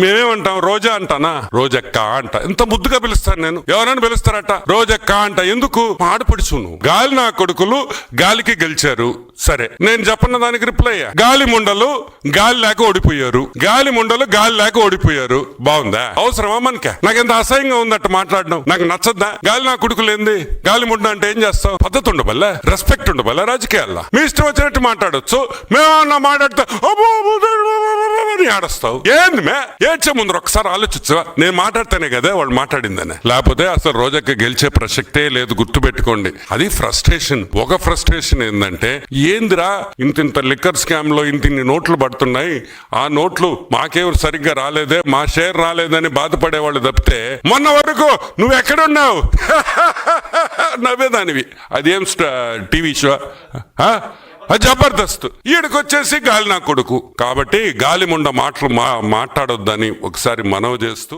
మేమేమంటాం? రోజా అంటానా? రోజక్క అంట. ఇంత ముద్దుగా పిలుస్తాను నేను. ఎవరైనా పిలుస్తారట? రోజక్క అంట. ఎందుకు? మా ఆడపడుచు నువ్వు గాలి నా కొడుకులు గాలికి గెలిచారు. సరే. నేను చెప్పన్న దానికి రిప్లై గాలి ముండలు గాలి లేక ఓడిపోయారు. గాలి ముండలు గాలి లేక ఓడిపోయారు. బాగుందా? అవసరమా మనకే? నాకు ఎంత అసహ్యంగా ఉందట మాట్లాడడం? నాకు నచ్చద్దా? గాలి నా కొడుకులు ఏంది? గాలి ముండ అంటే ఏం చేస్తావు? పద్ధతి ఉండబల్లా? రెస్పెక్ట్ ఉండబల్లా? రాజకీయాల్లో? మీ ఇష్టం వచ్చినట్టు మాట్లాడొచ్చు. మేమన్నా మాట్లాడితే అబ్బో, ఆడస్తావు ఏంది మే? ఏడ్చే ముందు ఒకసారి ఆలోచించవా? నేను మాట్లాడితేనే కదా వాళ్ళు మాట్లాడిందని. లేకపోతే అసలు రోజక్క గెలిచే ప్రసక్తే లేదు గుర్తు పెట్టుకోండి అది ఫ్రస్ట్రేషన్. ఒక ఫ్రస్ట్రేషన్ ఏంటంటే ఏందిరా ఇంత ఇంత లిక్కర్ స్కామ్లో ఇంత ఇన్ని నోట్లు పడుతున్నాయి ఆ నోట్లు మాకేవరు సరిగ్గా రాలేదే మా షేర్ రాలేదని బాధపడే వాళ్ళు తప్పితే మొన్న వరకు నువ్వు ఎక్కడున్నావు? నవ్వేదానివి. అదేం టీవీ షో? ఆ? జబర్దస్త్. ఈడకొచ్చేసి గాలి నా కొడుకు. కాబట్టి గాలి ముండ మాటలు మా మాట్లాడొద్దని ఒకసారి మనవి చేస్తూ